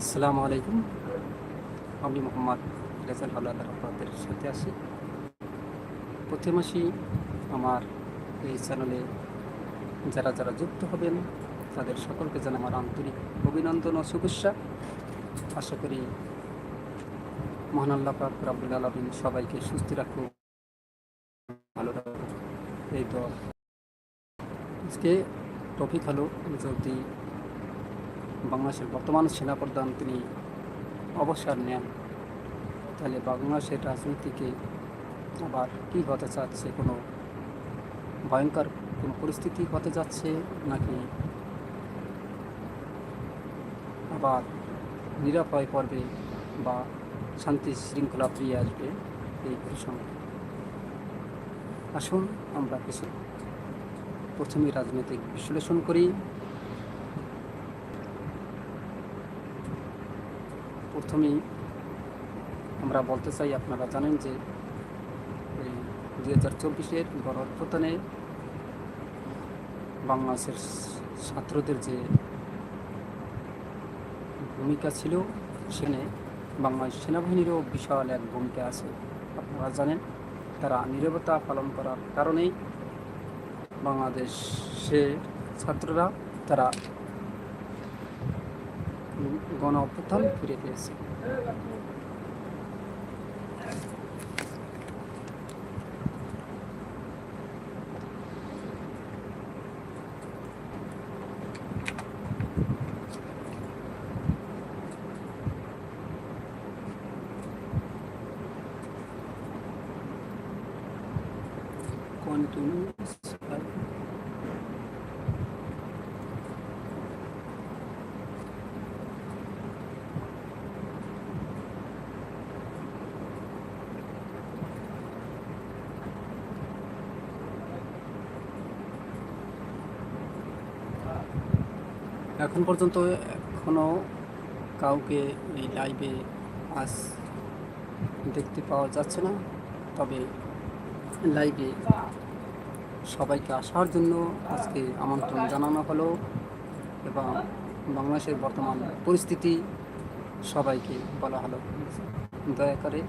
আসসালামু আলাইকুম। আমি মোহাম্মদ রেজাল হাওলাদার আপনাদের সাথে আছি। প্রতি মাসেই আমার এই চ্যানেলে যারা যারা যুক্ত হবেন, তাদের সকলকে জানাই আমার আন্তরিক অভিনন্দন ও শুভেচ্ছা। আশা করি মহান আল্লাহ পাক রাব্বুল আলামিন সবাইকে সুস্থ রাখুক, ভালো রাখুক। এই তো আজকে টপিক হলো যদি বাংলাদেশের বর্তমান সেনাপ্রধান তিনি অবসর নেন। তাহলে বাংলাদেশের রাজনীতিকে আবার কী হতে চাচ্ছে কোনো ভয়ঙ্কর কোনো পরিস্থিতি হতে যাচ্ছে নাকি আবার নিরাপয় পর্বে বা শান্তি শৃঙ্খলা ফিরে আসবে এই প্রসঙ্গে আসুন আমরা কিছু প্রথমে রাজনৈতিক বিশ্লেষণ করি। প্রথমেই আমরা বলতে চাই, আপনারা জানেন যে এই দুই হাজার চব্বিশের গণ অভ্যুত্থানে বাংলাদেশের ছাত্রদের যে ভূমিকা ছিল, সেখানে বাংলাদেশ সেনাবাহিনীরও বিশাল এক ভূমিকা আছে। আপনারা জানেন, তারা নীরবতা পালন করার কারণেই বাংলাদেশের ছাত্ররা, তারা গণ অভ্যুত্থান ফিরে পেয়েছে continuous এখন পর্যন্ত এখনও কাউকে এই লাইভে আজ দেখতে পাওয়া যাচ্ছে না। তবে লাইভে সবাইকে আসার জন্য আজকে আমন্ত্রণ জানানো হলো এবং বাংলাদেশের বর্তমান পরিস্থিতি সবাইকে বলা হলো। দয়া করে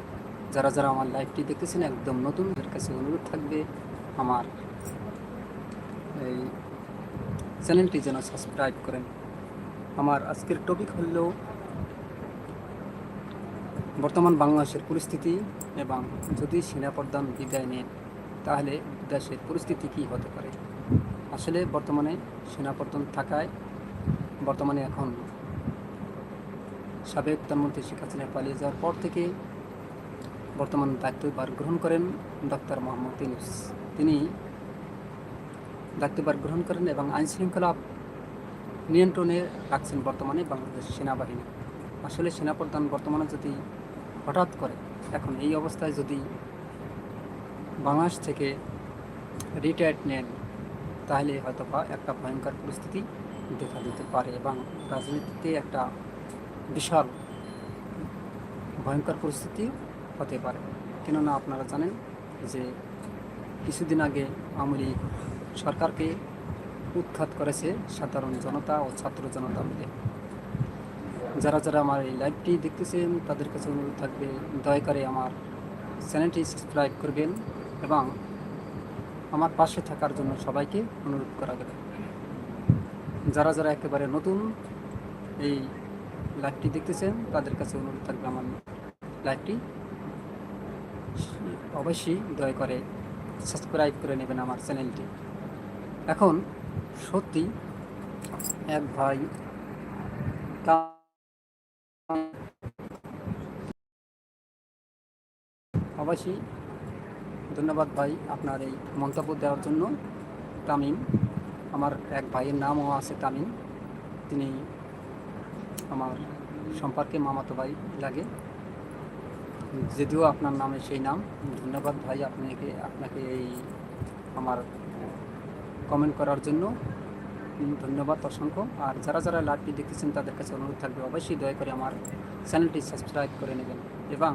যারা যারা আমার লাইভটি দেখতেছেন, একদম নতুনদের কাছে অনুরোধ থাকবে, আমার এই চ্যানেলটি যেন সাবস্ক্রাইব করেন। আমার আজকের টপিক হল বর্তমান বাংলাদেশের পরিস্থিতি এবং যদি সেনাপ্রধান বিদায় নেন, তাহলে দেশের পরিস্থিতি কী হতে পারে? আসলে বর্তমানে সেনাপ্রধান থাকায় বর্তমানে এখন সাবেক প্রধানমন্ত্রী শেখ হাসিনা পালিয়ে যাওয়ার পর থেকে বর্তমান দায়িত্বভার গ্রহণ করেন ডক্টর মোহাম্মদ ইউনুস। তিনি দায়িত্বভার গ্রহণ করেন এবং আইন শৃঙ্খলা নিয়ন্ত্রণে রাখছেন বর্তমানে বাংলাদেশ সেনাবাহিনী। আসলে সেনাপ্রধান বর্তমানে যদি হঠাৎ করে এখন এই অবস্থায় যদি বাংলাদেশ থেকে রিটায়ার্ড নেন, তাহলে হয়তো বা একটা ভয়ঙ্কর পরিস্থিতি দেখা দিতে পারে এবং রাজনীতিতে একটা বিশাল ভয়ঙ্কর পরিস্থিতি হতে পারে। কেননা আপনারা জানেন যে কিছুদিন আগে আওয়ামী সরকারকে উৎখাত করেছে সাধারণ জনতা ও ছাত্র জনতা মিলে। যারা যারা আমার এই লাইভটি দেখতেছেন, তাদের কাছে অনুরোধ থাকবে, দয়া করে আমার চ্যানেলটি সাবস্ক্রাইব করবেন এবং আমার পাশে থাকার জন্য সবাইকে অনুরোধ করা গেল। যারা যারা একেবারে নতুন এই লাইভটি দেখতেছেন, তাদের কাছে অনুরোধ থাকবে আমার লাইভটি। অবশ্যই দয়া করে সাবস্ক্রাইব করে নেবেন আমার চ্যানেলটি। এখন সত্যি এক ভাই অবশ্যই ধন্যবাদ ভাই আপনার এই মন্তব্য দেওয়ার জন্য। তামিম, আমার এক ভাইয়ের নামও আছে তামিম। তিনি আমার সম্পর্কে মামাতো ভাই লাগে। যদিও আপনার নামে সেই নাম। ধন্যবাদ ভাই, আপনাকে আপনাকে এই আমার কমেন্ট করার জন্য ধন্যবাদ অসংখ্য। আর যারা যারা লাইভটি দেখতেছেন, তাদের কাছে অনুরোধ থাকবে, অবশ্যই দয়া করে আমার চ্যানেলটি সাবস্ক্রাইব করে নেবেন এবং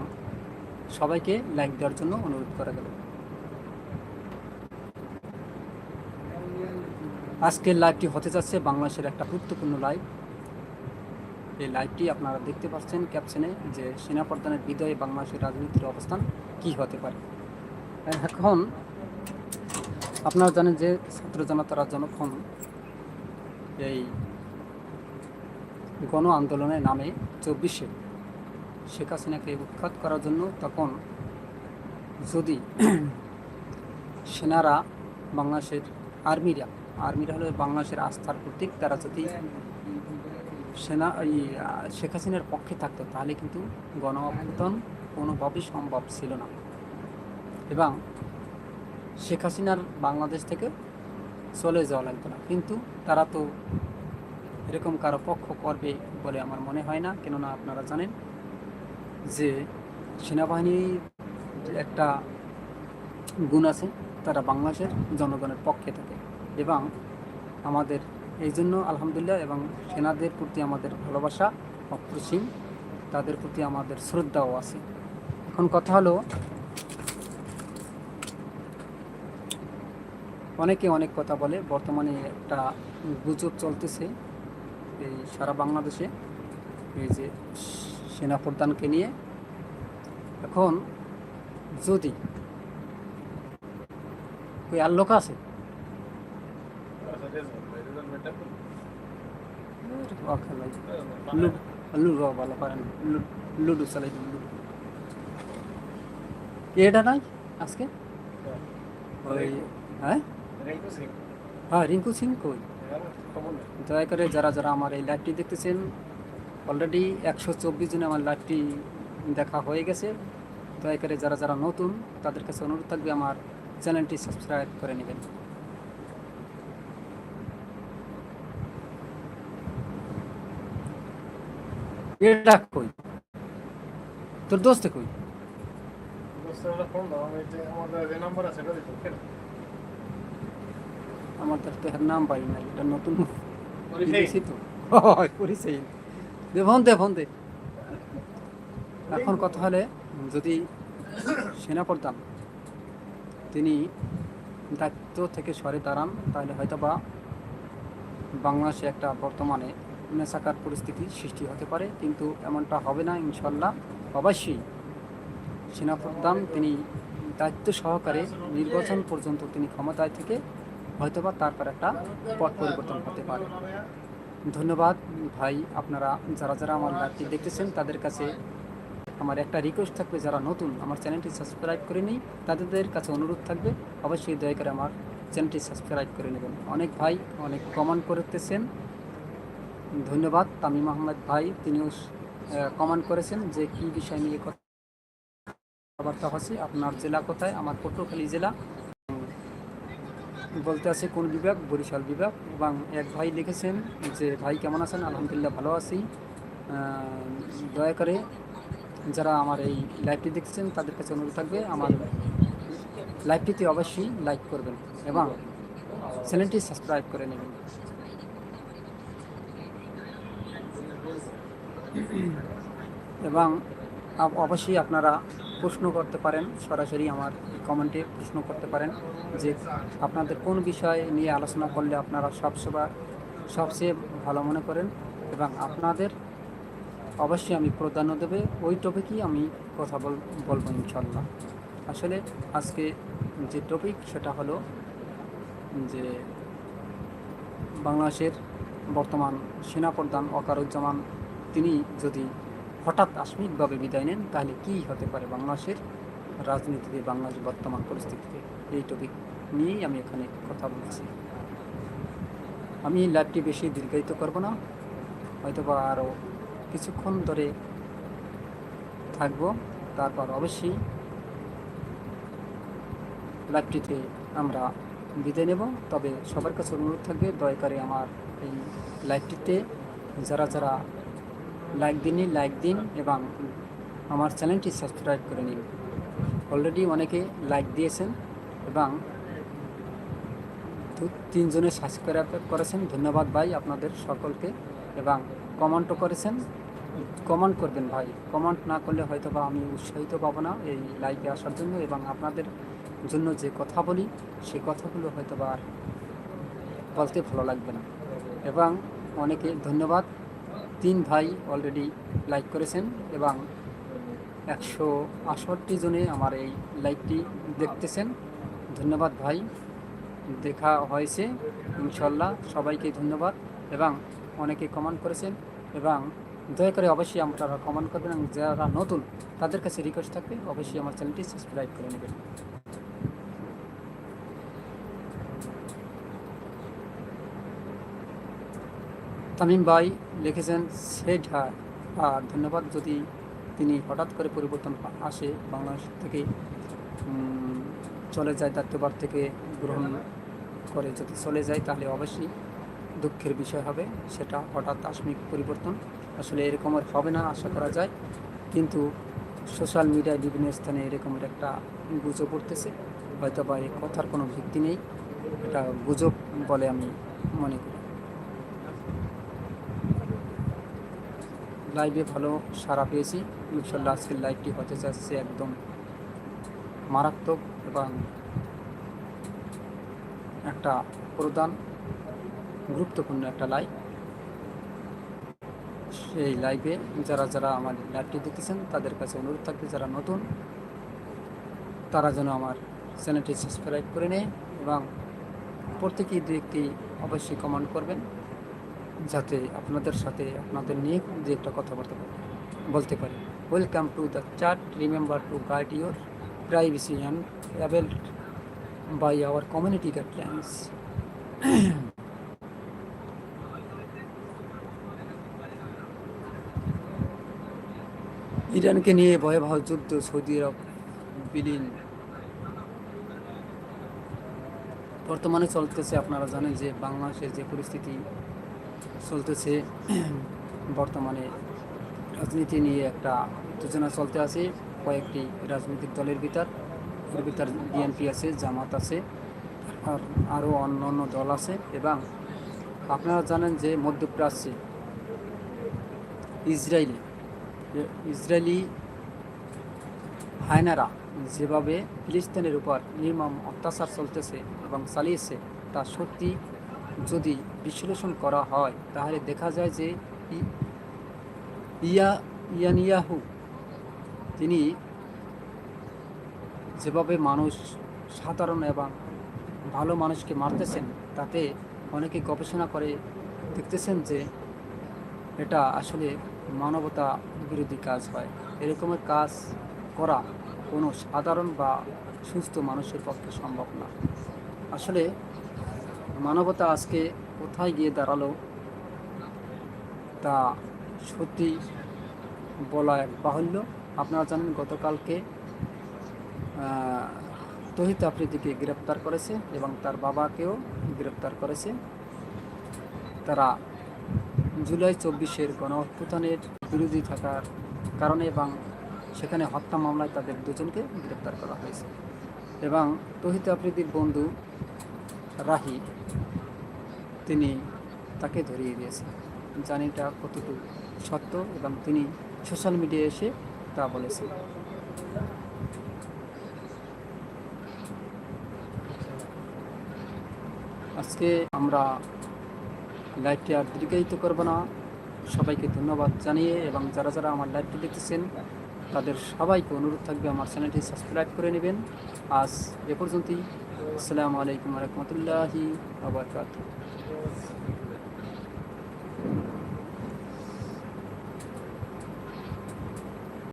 সবাইকে লাইক দেওয়ার জন্য অনুরোধ করা গেল। আজকের লাইভটি হতে যাচ্ছে বাংলাদেশের একটা গুরুত্বপূর্ণ লাইভ। এই লাইভটি আপনারা দেখতে পাচ্ছেন ক্যাপশনে যে সেনাপ্রধানের বিদয়ে বাংলাদেশের রাজনীতির অবস্থান কি হতে পারে। এখন আপনারা জানেন যে ছাত্র জনতারা যখন এই গণ আন্দোলনের নামে চব্বিশে শেখ হাসিনাকে উৎখাত করার জন্য তখন যদি সেনারা বাংলাদেশের আর্মিরা আর্মিরা হলো বাংলাদেশের আস্থার প্রতীক, তারা যদি সেনা, এই, শেখ হাসিনার পক্ষে থাকতো, তাহলে কিন্তু গণ অভ্যুত্থান কোনোভাবেই সম্ভব ছিল না। এবং শেখ হাসিনার বাংলাদেশ থেকে চলে যাওয়া লাগতো না। কিন্তু তারা তো এরকম কারও পক্ষ করবে বলে আমার মনে হয় না। কেননা আপনারা জানেন যে সেনাবাহিনীর একটা গুণ আছে, তারা বাংলাদেশের জনগণের পক্ষে থাকে এবং আমাদের এই জন্য আলহামদুলিল্লাহ এবং সেনাদের প্রতি আমাদের ভালোবাসা, অপরিসীম, তাদের প্রতি আমাদের শ্রদ্ধাও আছে। এখন কথা হলো অনেকে অনেক কথা বলে বর্তমানে একটা গুজব চলতেছে এই সারা বাংলাদেশে এই যে সেনা প্রধানকে নিয়ে। এখন যদি ওই আর লোক আছে? লুডো লুডো ভালো পারেন লু- লুডো চালাই লুডো। এটা নাই আজকে? ওই হ্যাঁ? হ্যাঁ রিঙ্কু সিং কই? দয়া করে যারা যারা আমার এই লাইভটি দেখতেছেন অলরেডি একশো চব্বিশ জনে আমার লাইভটি দেখা হয়ে গেছে। দয়া করে যারা যারা নতুন তাদের কাছে অনুরোধ থাকবে আমার চ্যানেলটি সাবস্ক্রাইব করে নেবেন। এটা কই? তোর দোস্তে কই? আমার তো একটা নাম পাই না এটা নতুন দিয়েছি তো। পরিচয়। এখন কথা হলে যদি সেনাপ্রধান তিনি দায়িত্ব থেকে সরে দাঁড়ান তাহলে হয়তো বা বাংলাদেশে একটা বর্তমানে নেশাকার পরিস্থিতি সৃষ্টি হতে পারে কিন্তু এমনটা হবে না ইনশাল্লাহ। অবশ্যই সেনাপ্রধান তিনি দায়িত্ব সহকারে নির্বাচন পর্যন্ত তিনি ক্ষমতায় থেকে হয়তোবা তারপর একটা পট পরিবর্তন হতে পারে। ধন্যবাদ ভাই, আপনারা যারা যারা আমার লাইভটি দেখতেছেন, তাদের কাছে আমার একটা রিকোয়েস্ট থাকবে, যারা নতুন আমার চ্যানেলটি সাবস্ক্রাইব করে নিই তাদের কাছে অনুরোধ থাকবে, অবশ্যই দয়া করে আমার চ্যানেলটি সাবস্ক্রাইব করে নেবেন। অনেক ভাই অনেক কমেন্ট করতেছেন। ধন্যবাদ, তামিম আহমেদ ভাই, তিনিও কমেন্ট করেছেন যে কি বিষয় নিয়ে কথাবার্তা হচ্ছে আপনার জেলা কোথায়? আমার পটুয়াখালী জেলা। বলতে আছে কোন বিভাগ? বরিশাল বিভাগ। এবং এক ভাই লিখেছেন যে, ভাই, কেমন আছেন? আলহামদুলিল্লাহ ভালো আছি। দয়া করে যারা আমার এই লাইভটি দেখছেন, তাদের কাছে অনুরোধ থাকবে, আমার লাইভটিতে অবশ্যই লাইক করবেন এবং চ্যানেলটি সাবস্ক্রাইব করে নেবেন। এবং অবশ্যই আপনারা প্রশ্ন করতে পারেন, সরাসরি আমার কমেন্টে প্রশ্ন করতে পারেন যে আপনাদের কোন বিষয় নিয়ে আলোচনা করলে আপনারা সবসময় সবচেয়ে ভালো মনে করেন এবং আপনাদের অবশ্যই আমি প্রাধান্য দেবে, ওই টপিকই আমি কথা বল, বলব ইনশাল্লাহ আসলে আজকে যে টপিক সেটা হলো যে বাংলাদেশের বর্তমান সেনাপ্রধান ওকারুজ্জামান তিনি যদি হঠাৎ আকস্মিকভাবে বিদায় নেন, তাহলে কী হতে পারে বাংলাদেশের রাজনীতিতে বাংলাদেশ বর্তমান পরিস্থিতিতে? এই টপিক নিয়েই আমি এখানে কথা বলছি। আমি লাইভটি বেশি দীর্ঘায়িত করব না। হয়তো বা আরও কিছুক্ষণ ধরে থাকব। তারপর অবশ্যই লাইভটিতে আমরা বিদায় নেব। তবে সবার কাছে অনুরোধ থাকবে, দয়া করে আমার এই লাইভটিতে যারা যারা লাইক দিনই লাইক দিন এবং আমার চ্যানেলটি সাবস্ক্রাইব করে নিন। অলরেডি অনেকে লাইক দিয়েছেন এবং তিনজনে সাবস্ক্রাইব করেছেন। ধন্যবাদ ভাই আপনাদের সকলকে এবং কমেন্টও করেছেন। কমেন্ট করবেন ভাই। কমেন্ট না করলে হয়তো বা আমি উৎসাহিত পাবো না এই লাইভে আসার জন্য এবং আপনাদের জন্য যে কথা বলি সেই কথাগুলো হয়তো বা আর বলতে ভালো লাগবে না। এবং অনেকে ধন্যবাদ। তিন ভাই অলরেডি লাইক করেছেন এবং একশো আটষট্টি জনে আমার এই লাইকটি দেখতেছেন। ধন্যবাদ ভাই। দেখা হয়েছে, ইনশাল্লাহ। সবাইকে ধন্যবাদ এবং অনেকে কমেন্ট করেছেন এবং দয়া করে অবশ্যই আপনারা কমেন্ট করবেন এবং যারা নতুন তাদের কাছে রিকোয়েস্ট থাকবে, অবশ্যই আমার চ্যানেলটি সাবস্ক্রাইব করে নেবেন। তামিম ভাই লিখেছেন সেট হ্যাঁ আর ধন্যবাদ যদি তিনি হঠাৎ করে পরিবর্তন আসে বাংলাদেশ থেকে চলে যায়, দায়িত্বভার থেকে গ্রহণ করে যদি চলে যায়, তাহলে অবশ্যই দুঃখের বিষয় হবে, সেটা হঠাৎ আকস্মিক পরিবর্তন। আসলে এরকমের হবে না, আশা করা যায়। কিন্তু সোশ্যাল মিডিয়ায় বিভিন্ন স্থানে এরকমের একটা গুজব উঠতেছে। হয়তো বা এই কথার কোনো ভিত্তি নেই। এটা গুজব বলে আমি মনে করি। লাইভে ভালো সাড়া পেয়েছি। ইনশাল্লাহ আজকের লাইভটি হতে যাচ্ছে একদম মারাত্মক এবং একটা প্রধান, গুরুত্বপূর্ণ একটা লাইভ সেই লাইভে যারা যারা আমার লাইভটি দেখতেছেন, তাদের কাছে অনুরোধ থাকবে, যারা নতুন, তারা যেন আমার চ্যানেলটি সাবস্ক্রাইব করে নেয় এবং প্রত্যেকেই দু একটি অবশ্যই কমেন্ট করবেন। যাতে আপনাদের সাথে আপনাদের নিয়ে যে একটা কথাবার্তা বল- বলতে পারি। Welcome to the chat remember to guide your privacy and by our community guidelines ইরানকে নিয়ে ভয়াবহ যুদ্ধ সৌদি আরব, বিলীন। বর্তমানে চলতেছে, আপনারা জানেন যে বাংলাদেশের যে পরিস্থিতি চলতেছে। বর্তমানে রাজনীতি নিয়ে একটা উত্তেজনা চলতে আছে। কয়েকটি রাজনৈতিক দলের ভিতর ভিতর বিএনপি আছে, জামাত আছে আর আরও অন্য অন্য দল আছে এবং আপনারা জানেন যে মধ্যপ্রাচ্যে ইসরায়েলি ইসরায়েলি হায়নারা যেভাবে ফিলিস্তিনের উপর নির্মম অত্যাচার চলতেছে এবং চালিয়েছে, তা সত্যি যদি বিশ্লেষণ করা হয়, তাহলে দেখা যায় যে ইয়া, ইয়ানিয়াহু, তিনি যেভাবে মানুষ সাধারণ এবং ভালো মানুষকে মারতেছেন, তাতে অনেকে গবেষণা করে দেখতেছেন যে এটা আসলে মানবতা বিরোধী কাজ হয়। এরকমের কাজ করা কোনো সাধারণ বা সুস্থ মানুষের পক্ষে সম্ভব না। আসলে মানবতা আজকে কোথায় গিয়ে দাঁড়াল, তা সত্যি বলা এক বাহুল্য। আপনারা জানেন গতকালকে তহিত আফ্রিদিকে গ্রেপ্তার করেছে এবং তার বাবাকেও গ্রেপ্তার করেছে। তারা জুলাই চব্বিশের গণ অভ্যুত্থানের বিরোধী থাকার কারণে এবং সেখানে হত্যা মামলায় তাদের দুজনকে গ্রেপ্তার করা হয়েছে। এবং তহিত আফ্রিদির বন্ধু রাহি তিনি তাকে ধরিয়ে দিয়েছেন। জানি এটা কতটুকু সত্য এবং তিনি সোশ্যাল মিডিয়ায় এসে তা বলেছেন। আজকে আমরা লাইভটি আর দীর্ঘায়িত করব না। সবাইকে ধন্যবাদ জানিয়ে এবং যারা যারা আমার লাইভটি দেখতেছেন, তাদের সবাইকে অনুরোধ থাকবে আমার চ্যানেলটি সাবস্ক্রাইব করে নেবেন। আজ এ পর্যন্তই। আসসালামু আলাইকুম রহমতুল্লাহি আবরকাত Thank you.